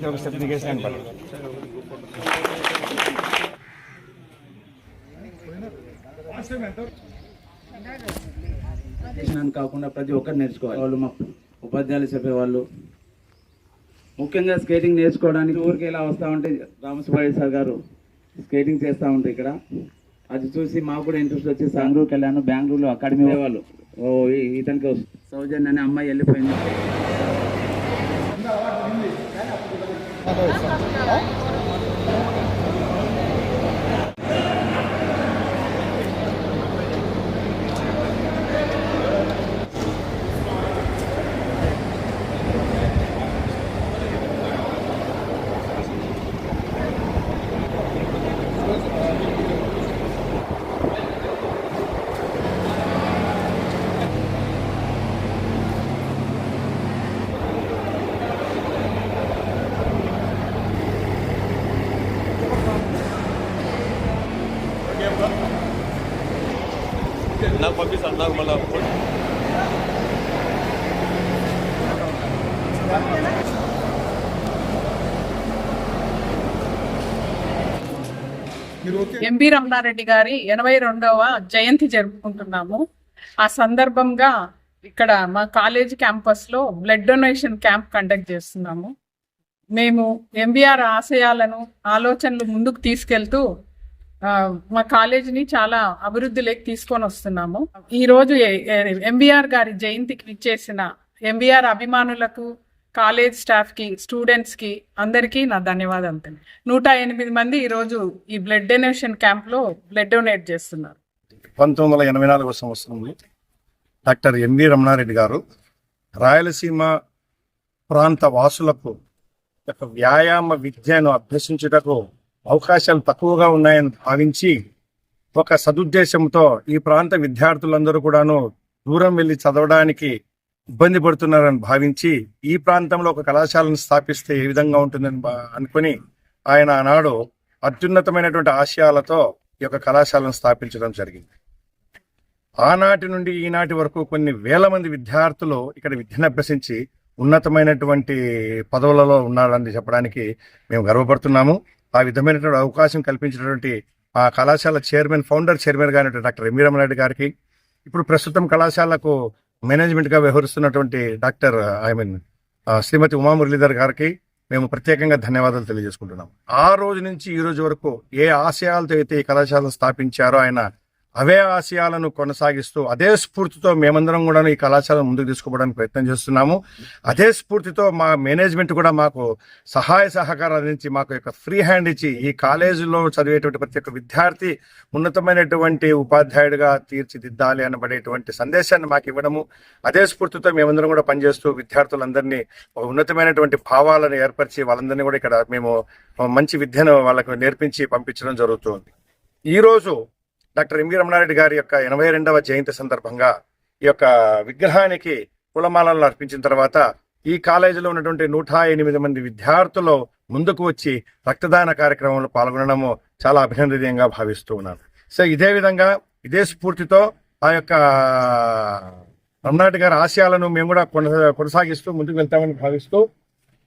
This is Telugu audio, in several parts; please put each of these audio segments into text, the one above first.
ఇక్కడ ఒక స్టెప్ దిగేసి కాకుండా ప్రతి ఒక్కరు నేర్చుకోవాలి. వాళ్ళు మా ఉపాధ్యాయులు చెప్పేవాళ్ళు. ముఖ్యంగా స్కేటింగ్ నేర్చుకోవడానికి ఊరికి ఇలా వస్తూ ఉంటే రామసుబ్బాయి సార్ గారు స్కేటింగ్ చేస్తూ ఉంటే ఇక్కడ. అది చూసి మాకు కూడా ఇంట్రెస్ట్ వచ్చి బెంగళూరుకి వెళ్ళాను బెంగళూరులో అకాడమీ వాళ్ళు. ఓ ఈ- ఇతనికి సౌజన్ సౌజన్య అనే అమ్మాయి వెళ్ళిపోయింది. నాకు పంపిస్తాను నాకు మళ్ళీ ఎంపీ రమణారెడ్డి గారి ఎనభై రెండవ జయంతి జరుపుకుంటున్నాము. ఆ సందర్భంగా ఇక్కడ మా కాలేజ్ క్యాంపస్లో బ్లడ్ డొనేషన్ క్యాంప్ కండక్ట్ చేస్తున్నాము. మేము ఎంబీఆర్ ఆశయాలను ఆలోచనలు ముందుకు తీసుకెళ్తూ మా కాలేజీని చాలా అభివృద్ధిలోకి తీసుకొని వస్తున్నాము. ఈ రోజు ఎంబీఆర్ గారి జయంతికి ఇచ్చేసిన ఎంబీఆర్ అభిమానులకు కాలేజ్ స్టాఫ్కి స్టూడెంట్స్కి అందరికీ నా ధన్యవాదాలు అంతే నూట ఎనిమిది మంది ఈ రోజు ఈ బ్లడ్ డొనేషన్ క్యాంప్లో బ్లడ్ డొనేట్ చేస్తున్నారు. పంతొమ్మిది వందల ఎనభై నాలుగో సంవత్సరంలో డాక్టర్ ఎంవి రమణారెడ్డి గారు రాయలసీమ ప్రాంత వాసులకు వ్యాయామ విద్యను అభ్యసించుటకు అవకాశాలు తక్కువగా ఉన్నాయని భావించి ఒక సదుద్దేశంతో ఈ ప్రాంత విద్యార్థులందరూ కూడాను దూరం వెళ్ళి చదవడానికి ఇబ్బంది పడుతున్నారని భావించి ఈ ప్రాంతంలో ఒక కళాశాలను స్థాపిస్తే ఏ విధంగా ఉంటుందని అనుకుని ఆయన ఆనాడు అత్యున్నతమైనటువంటి ఆశయాలతో ఈ యొక్క కళాశాలను స్థాపించడం జరిగింది. ఆనాటి నుండి ఈనాటి వరకు కొన్ని వేల మంది విద్యార్థులు ఇక్కడ విద్యను అభ్యసించి ఉన్నతమైనటువంటి పదవులలో ఉన్నారని చెప్పడానికి మేము గర్వపడుతున్నాము. ఆ విధమైనటువంటి అవకాశం కల్పించినటువంటి ఆ కళాశాల చైర్మన్ ఫౌండర్ చైర్మన్ గారి డాక్టర్ ఎంవీ రమణారెడ్డి గారికి ఇప్పుడు ప్రస్తుతం కళాశాలకు మేనేజ్మెంట్గా వ్యవహరిస్తున్నటువంటి doctor I mean Shrimati Uma Muralidhar గారికి మేము ప్రత్యేకంగా ధన్యవాదాలు తెలియజేసుకుంటున్నాం. ఆ రోజు నుంచి ఈ రోజు వరకు ఏ ఆశయాలతో అయితే ఈ కళాశాలను స్థాపించారో ఆయన అవే ఆశయాలను కొనసాగిస్తూ అదే స్ఫూర్తితో మేమందరం కూడా ఈ కళాశాలను ముందుకు తీసుకుపోవడానికి ప్రయత్నం చేస్తున్నాము. అదే స్ఫూర్తితో మా మేనేజ్మెంట్ కూడా మాకు సహాయ సహకారం అందించి మాకు యొక్క ఫ్రీ హ్యాండ్ ఇచ్చి ఈ కాలేజీలో చదివేటువంటి ప్రతి ఒక్క విద్యార్థి ఉన్నతమైనటువంటి ఉపాధ్యాయుడిగా తీర్చిదిద్దాలి అనబడేటువంటి సందేశాన్ని మాకు ఇవ్వడము. అదే స్ఫూర్తితో మేమందరం కూడా పనిచేస్తూ విద్యార్థులందరినీ ఒక ఉన్నతమైనటువంటి భావాలను ఏర్పరిచి వాళ్ళందరినీ కూడా ఇక్కడ మేము మంచి విద్యను వాళ్ళకు నేర్పించి పంపించడం జరుగుతుంది. ఈరోజు డాక్టర్ ఎంవి రమణారెడ్డి గారి యొక్క ఎనభై రెండవ జయంతి సందర్భంగా ఈ యొక్క విగ్రహానికి పూలమాలలు అర్పించిన తర్వాత ఈ కాలేజీలో ఉన్నటువంటి నూట ఎనిమిది మంది విద్యార్థులు ముందుకు వచ్చి రక్తదాన కార్యక్రమంలో పాల్గొనడము చాలా అభినందనీయంగా భావిస్తూ ఉన్నాను. సో ఇదే విధంగా ఇదే స్ఫూర్తితో ఆ యొక్క రమణారెడ్డి గారి ఆశయాలను మేము కూడా కొనసా- కొనసాగిస్తూ ముందుకు వెళ్తామని భావిస్తూ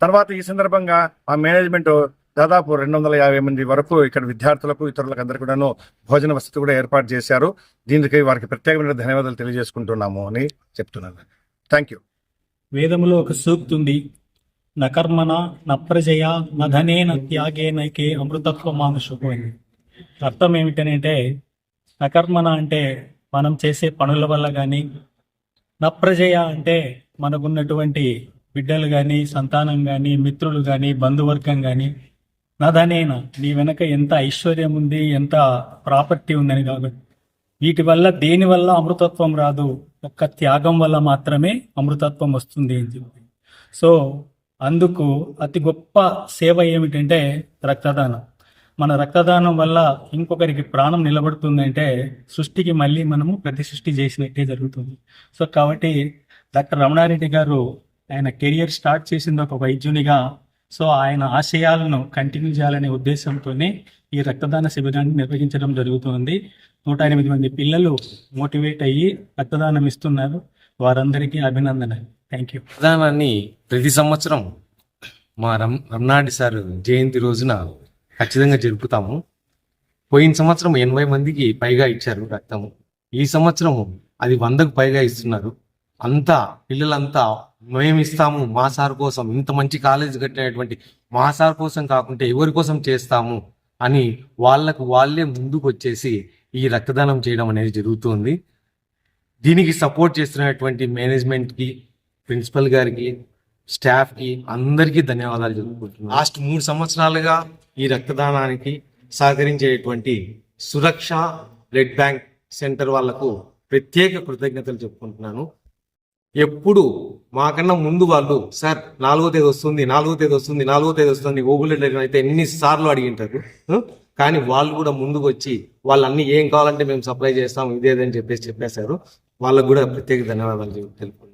తర్వాత ఈ సందర్భంగా ఆ మేనేజ్మెంట్ దాదాపు రెండు వందల యాభై మంది వరకు ఇక్కడ విద్యార్థులకు ఇతరులకు అందరికీ కూడాను భోజన వసతి కూడా ఏర్పాటు చేశారు. దీనికి వారికి ప్రత్యేకమైన ధన్యవాదాలు తెలియజేసుకుంటున్నాము అని చెప్తున్నాను థ్యాంక్ యూ వేదములో ఒక సూక్తి ఉంది నకర్మణ నప్రజయ నధనేన త్యాగేనైకే అమృతత్వ మానుషుకు అని అర్థం ఏమిటనంటే నకర్మణ అంటే మనం చేసే పనుల వల్ల కానీ నప్రజయ అంటే మనకున్నటువంటి బిడ్డలు కానీ సంతానం కానీ మిత్రులు కానీ బంధువర్గం కానీ నధనేన నీ వెనక ఎంత ఐశ్వర్యం ఉంది ఎంత ప్రాపర్టీ ఉందని కాబట్టి వీటి వల్ల దేని వల్ల అమృతత్వం రాదు? ఒక్క త్యాగం వల్ల మాత్రమే అమృతత్వం వస్తుంది అని చెప్పి. సో అందుకు అతి గొప్ప సేవ ఏమిటంటే రక్తదానం. మన రక్తదానం వల్ల ఇంకొకరికి ప్రాణం నిలబడుతుందంటే సృష్టికి మళ్ళీ మనము ప్రతి సృష్టి చేసినట్టే జరుగుతుంది. సో కాబట్టి డాక్టర్ రమణారెడ్డి గారు ఆయన కెరియర్ స్టార్ట్ చేసింది ఒక వైద్యునిగా సో ఆయన ఆశయాలను కంటిన్యూ చేయాలనే ఉద్దేశంతోనే ఈ రక్తదాన శిబిరాన్ని నిర్వహించడం జరుగుతుంది. నూట ఎనిమిది మంది పిల్లలు మోటివేట్ అయ్యి రక్తదానం ఇస్తున్నారు. వారందరికీ అభినందన థ్యాంక్ యూ రక్తదానాన్ని ప్రతి సంవత్సరం మా రమ్ రమ్నాడి సార్ జయంతి రోజున ఖచ్చితంగా జరుపుతాము. పోయిన సంవత్సరం ఎనభై మందికి పైగా ఇచ్చారు రక్తము. ఈ సంవత్సరం అది వందకు పైగా ఇస్తున్నారు. అంతా పిల్లలంతా మేము ఇస్తాము మా సార్ కోసం ఇంత మంచి కాలేజ్ కట్టినటువంటి మా సార్ కోసం కాకుంటే ఎవరి కోసం చేస్తాము అని వాళ్ళకు వాళ్ళే ముందుకు వచ్చేసి ఈ రక్తదానం చేయడం అనేది జరుగుతుంది. దీనికి సపోర్ట్ చేస్తున్నటువంటి మేనేజ్మెంట్కి ప్రిన్సిపల్ గారికి స్టాఫ్కి అందరికీ ధన్యవాదాలు చెప్పుకుంటున్నాను. లాస్ట్ మూడు సంవత్సరాలుగా ఈ రక్తదానానికి సహకరించేటువంటి సురక్ష బ్లడ్ బ్యాంక్ సెంటర్ వాళ్ళకు ప్రత్యేక కృతజ్ఞతలు చెప్పుకుంటున్నాను. ఎప్పుడు మాకన్నా ముందు వాళ్ళు సార్ నాలుగో తేదీ వస్తుంది నాలుగో తేదీ వస్తుంది నాలుగో తేదీ వస్తుంది ఓబులెట్ అయితే ఎన్ని సార్లు అడిగింటారు కానీ వాళ్ళు కూడా ముందుకు వచ్చి వాళ్ళు అన్ని ఏం కావాలంటే మేము సప్లై చేస్తాం ఇదేదని చెప్పేసి చెప్పేశారు. వాళ్ళకు కూడా ప్రత్యేక ధన్యవాదాలు తెలుపు